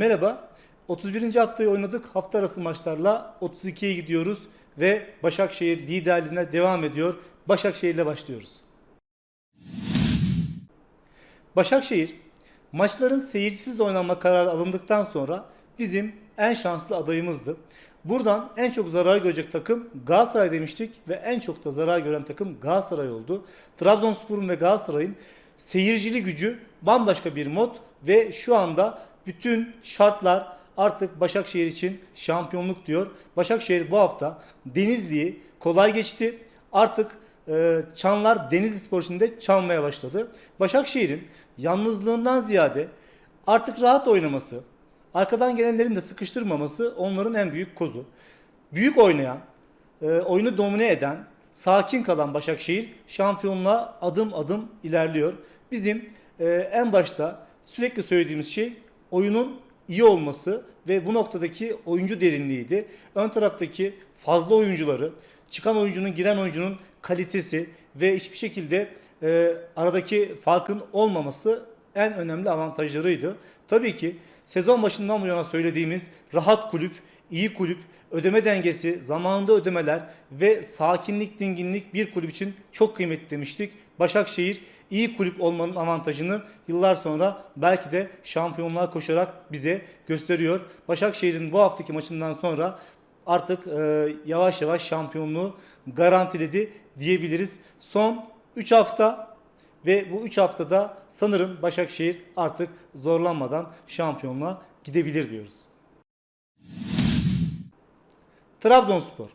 Merhaba. 31. haftayı oynadık. Hafta arası maçlarla 32'ye gidiyoruz ve Başakşehir liderliğine devam ediyor. Başakşehir'le başlıyoruz. Başakşehir maçların seyircisiz oynanma kararı alındıktan sonra bizim en şanslı adayımızdı. Buradan en çok zarar görecek takım Galatasaray demiştik ve en çok da zarar gören takım Galatasaray oldu. Trabzonspor'un ve Galatasaray'ın seyircili gücü bambaşka bir mod ve şu anda bütün şartlar artık Başakşehir için şampiyonluk diyor. Başakşehir bu hafta Denizli'yi kolay geçti. Artık e, çanlar Denizli Spor için de çalmaya başladı. Başakşehir'in yalnızlığından ziyade artık rahat oynaması, arkadan gelenlerin de sıkıştırmaması onların en büyük kozu. Büyük oynayan, e, oyunu domine eden, sakin kalan Başakşehir şampiyonluğa adım adım ilerliyor. Bizim e, en başta sürekli söylediğimiz şey oyunun iyi olması ve bu noktadaki oyuncu derinliğiydi. Ön taraftaki fazla oyuncuları, çıkan oyuncunun, giren oyuncunun kalitesi ve hiçbir şekilde e, aradaki farkın olmaması en önemli avantajlarıydı. Tabii ki sezon başından bu yana söylediğimiz rahat kulüp, iyi kulüp, ödeme dengesi, zamanında ödemeler ve sakinlik, dinginlik bir kulüp için çok kıymetli demiştik. Başakşehir iyi kulüp olmanın avantajını yıllar sonra belki de şampiyonluğa koşarak bize gösteriyor. Başakşehir'in bu haftaki maçından sonra artık e, yavaş yavaş şampiyonluğu garantiledi diyebiliriz. Son 3 hafta ve bu 3 haftada sanırım Başakşehir artık zorlanmadan şampiyonluğa gidebilir diyoruz. Trabzonspor.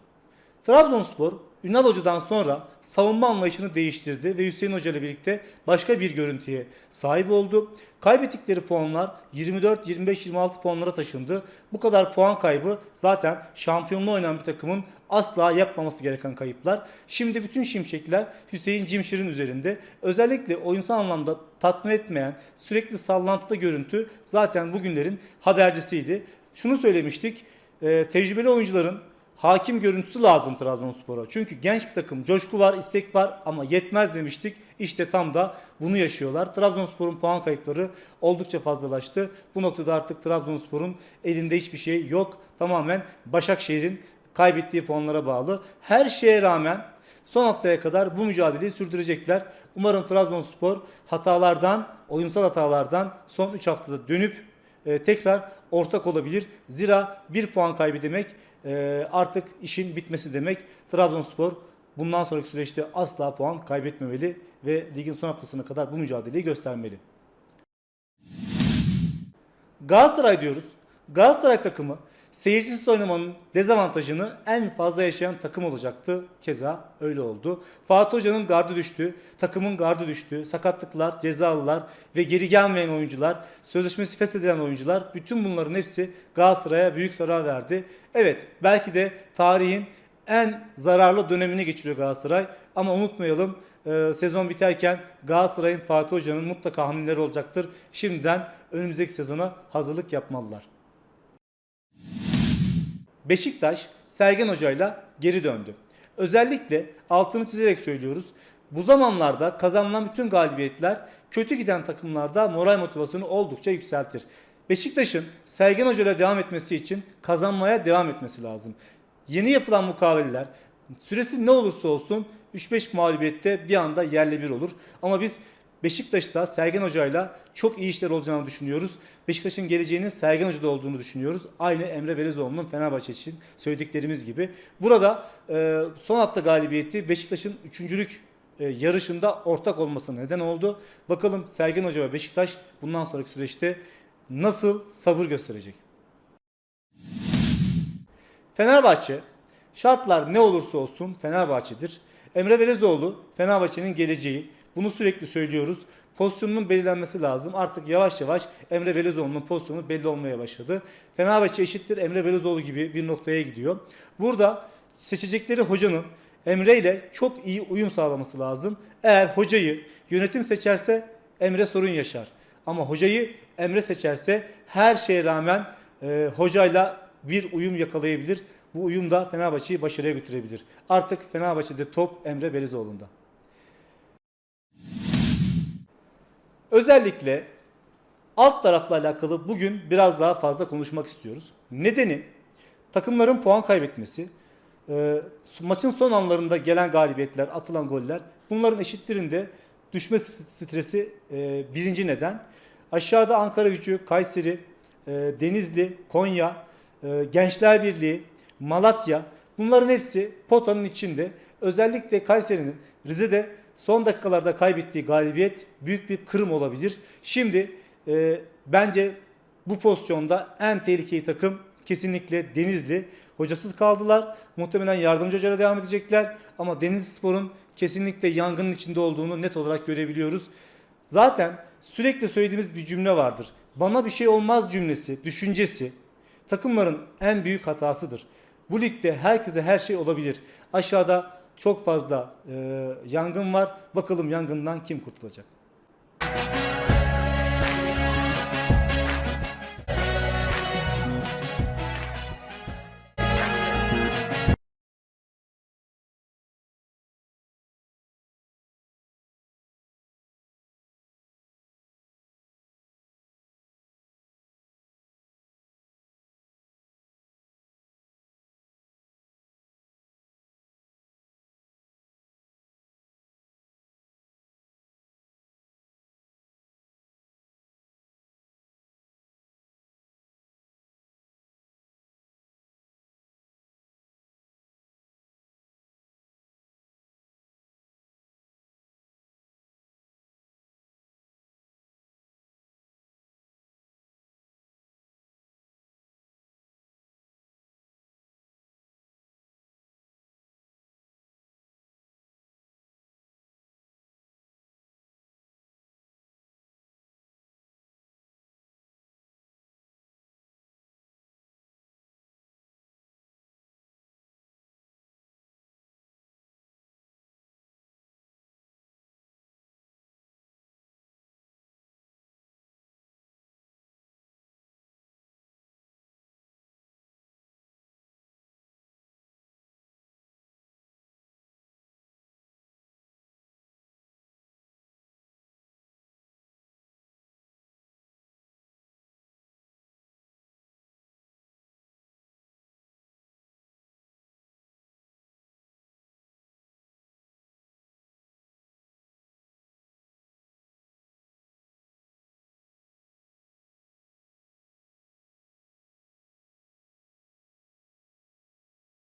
Trabzonspor Ünal Hoca'dan sonra savunma anlayışını değiştirdi ve Hüseyin Hoca ile birlikte başka bir görüntüye sahip oldu. Kaybettikleri puanlar 24, 25, 26 puanlara taşındı. Bu kadar puan kaybı zaten şampiyonluğu oynayan bir takımın asla yapmaması gereken kayıplar. Şimdi bütün şimşekler Hüseyin Cimşir'in üzerinde. Özellikle oyunsal anlamda tatmin etmeyen, sürekli sallantıda görüntü zaten bugünlerin habercisiydi. Şunu söylemiştik, e, tecrübeli oyuncuların hakim görüntüsü lazım Trabzonspor'a. Çünkü genç bir takım, coşku var, istek var ama yetmez demiştik. İşte tam da bunu yaşıyorlar. Trabzonspor'un puan kayıpları oldukça fazlalaştı. Bu noktada artık Trabzonspor'un elinde hiçbir şey yok. Tamamen Başakşehir'in kaybettiği puanlara bağlı. Her şeye rağmen son haftaya kadar bu mücadeleyi sürdürecekler. Umarım Trabzonspor hatalardan, oyunsal hatalardan son 3 haftada dönüp e, tekrar ortak olabilir. Zira bir puan kaybı demek e, artık işin bitmesi demek. Trabzonspor bundan sonraki süreçte asla puan kaybetmemeli ve ligin son haftasına kadar bu mücadeleyi göstermeli. Galatasaray diyoruz. Galatasaray takımı seyircisiz oynamanın dezavantajını en fazla yaşayan takım olacaktı. Keza öyle oldu. Fatih Hoca'nın gardı düştü. Takımın gardı düştü. Sakatlıklar, cezalılar ve geri gelmeyen oyuncular, sözleşmesi feshedilen oyuncular bütün bunların hepsi Galatasaray'a büyük zarar verdi. Evet belki de tarihin en zararlı dönemini geçiriyor Galatasaray. Ama unutmayalım e, sezon biterken Galatasaray'ın Fatih Hoca'nın mutlaka hamleleri olacaktır. Şimdiden önümüzdeki sezona hazırlık yapmalılar. Beşiktaş Sergen Hoca'yla geri döndü. Özellikle altını çizerek söylüyoruz. Bu zamanlarda kazanılan bütün galibiyetler kötü giden takımlarda moral motivasyonu oldukça yükseltir. Beşiktaş'ın Sergen Hoca ile devam etmesi için kazanmaya devam etmesi lazım. Yeni yapılan mukaveleler süresi ne olursa olsun 3-5 mağlubiyette bir anda yerle bir olur. Ama biz Beşiktaş'ta Sergen Hoca'yla çok iyi işler olacağını düşünüyoruz. Beşiktaş'ın geleceğinin Sergen Hoca'da olduğunu düşünüyoruz. Aynı Emre Belezoğlu'nun Fenerbahçe için söylediklerimiz gibi. Burada e, son hafta galibiyeti Beşiktaş'ın üçüncülük e, yarışında ortak olmasına neden oldu. Bakalım Sergen Hoca ve Beşiktaş bundan sonraki süreçte nasıl sabır gösterecek? Fenerbahçe şartlar ne olursa olsun Fenerbahçe'dir. Emre Belezoğlu Fenerbahçe'nin geleceği. Bunu sürekli söylüyoruz. Pozisyonunun belirlenmesi lazım. Artık yavaş yavaş Emre Belezoğlu'nun pozisyonu belli olmaya başladı. Fenerbahçe eşittir Emre Belezoğlu gibi bir noktaya gidiyor. Burada seçecekleri hocanın Emre ile çok iyi uyum sağlaması lazım. Eğer hocayı yönetim seçerse Emre sorun yaşar. Ama hocayı Emre seçerse her şeye rağmen e, hocayla bir uyum yakalayabilir. Bu uyum da Fenerbahçe'yi başarıya götürebilir. Artık Fenerbahçe'de top Emre Belezoğlu'nda. Özellikle alt tarafla alakalı bugün biraz daha fazla konuşmak istiyoruz. Nedeni takımların puan kaybetmesi, e, maçın son anlarında gelen galibiyetler, atılan goller bunların eşitlerinde düşme stresi e, birinci neden. Aşağıda Ankara gücü, Kayseri, e, Denizli, Konya, e, Gençler Birliği, Malatya bunların hepsi potanın içinde. Özellikle Kayseri'nin Rize'de son dakikalarda kaybettiği galibiyet büyük bir kırım olabilir. Şimdi e, bence bu pozisyonda en tehlikeli takım kesinlikle Denizli. Hocasız kaldılar. Muhtemelen yardımcı hocalara devam edecekler. Ama Denizli Spor'un kesinlikle yangının içinde olduğunu net olarak görebiliyoruz. Zaten sürekli söylediğimiz bir cümle vardır. Bana bir şey olmaz cümlesi, düşüncesi takımların en büyük hatasıdır. Bu ligde herkese her şey olabilir. Aşağıda çok fazla e, yangın var. Bakalım yangından kim kurtulacak?